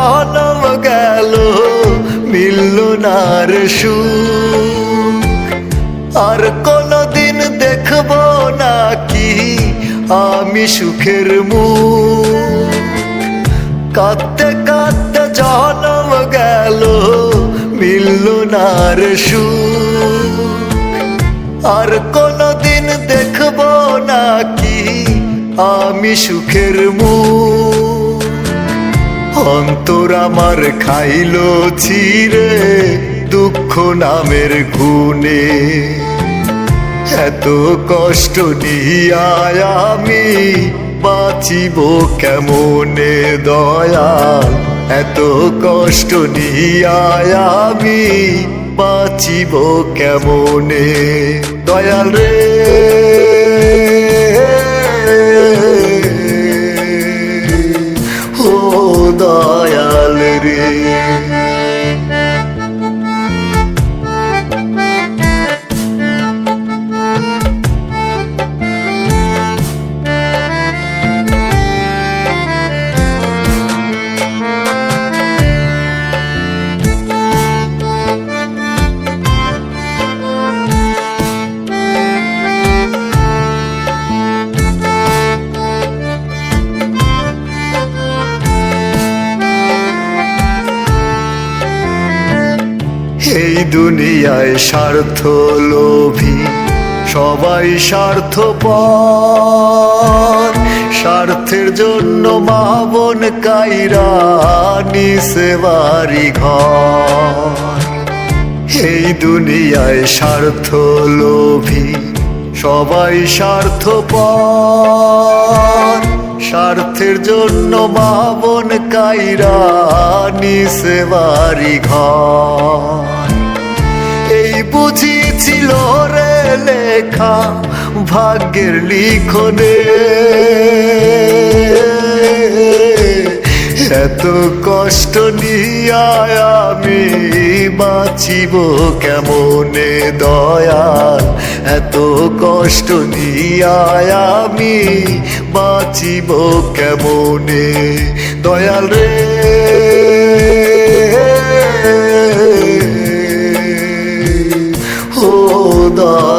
জনম গেল মিলল না রে আর কোনদিন দেখব না কি আমি সুখের মুখ। কাঁদতে কাঁদতে জনম গেল মিলল না রে আর কোনদিন দেখব না কি আমি সুখের মুখ। অন্তর আমার খাইল ছিরে দুঃখ নামের গুণে। এত কষ্ট নিয়ায় আমি, বাঁচিব কেমনে দয়াল? এত কষ্ট নিয়ায় আমি, বাঁচিব কেমনে? দয়াল রে! দুনিয়ায় স্বার্থ লোভী সবাই স্বার্থ স্বার্থের জন্য মা বোন কাইরা নিসে বাড়ি ঘর। এই দুনিয়ায় স্বার্থ লোভী সবাই স্বার্থ স্বার্থের জন্য মা বোন কাইরা নিসে বাড়ি ঘর। রে লেখা ভাগ্যের লিখনে। এত কষ্ট নিয়ায় আমি বাঁচিব কেমনে দয়াল? এত কষ্ট নিয়ায় আমি বাঁচিব কেমনে দয়াল রে? ও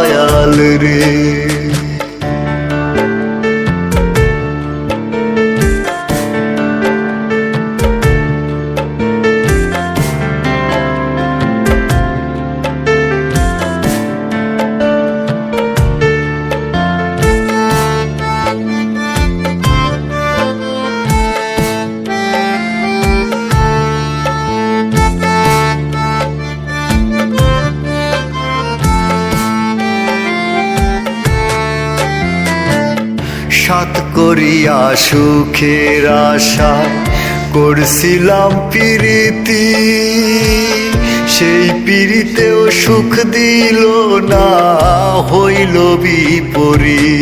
সাত করিয়া সুখের আশা করছিলাম পিরিতি। সেই পিরিতেও সুখ দিল না, হইল বিপরী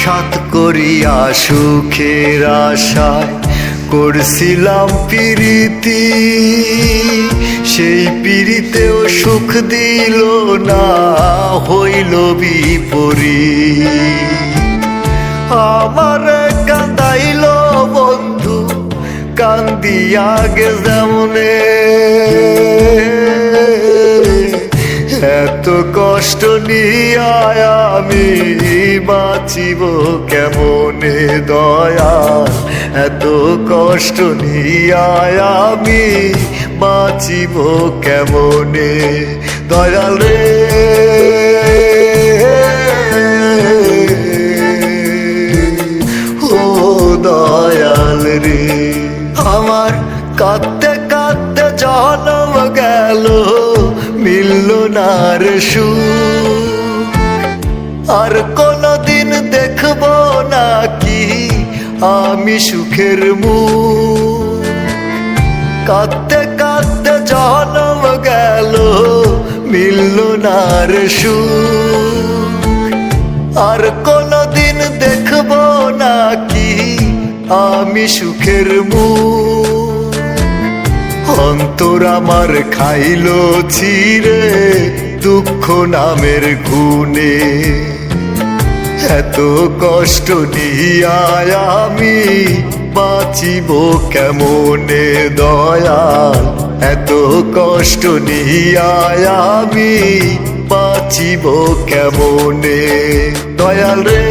সাত করিয়া সুখের আশায় করছিলাম পিরিতি। সেই পিরিতেও সুখ দিল না, হইল বিপরী আমার কান্দাইল বন্ধু কান্দিয়া গে যেমনে। এত কষ্ট নিয়ায় আমি বাঁচিব কেমনে দয়াল এত কষ্ট নিয়ায় আমি বাঁচিব কেমনে? দয়াল রে। কাঁদতে কাঁদতে জনম গেল মিলল না রে আর কোনদিন দেখব না কি আমি সুখের মুখ কাঁদতে কাঁদতে জনম গেল মিলল না রে আর কোনদিন দেখব না কি আমি সুখের মুখ অন্তর আমার খাইল ছিরে দুঃখ নামের গুণে। এত কষ্ট নিয়ায় আমি, বাঁচিব কেমনে দয়াল? এত কষ্ট নিয়ায় আমি, বাঁচিব কেমনে? দয়াল রে।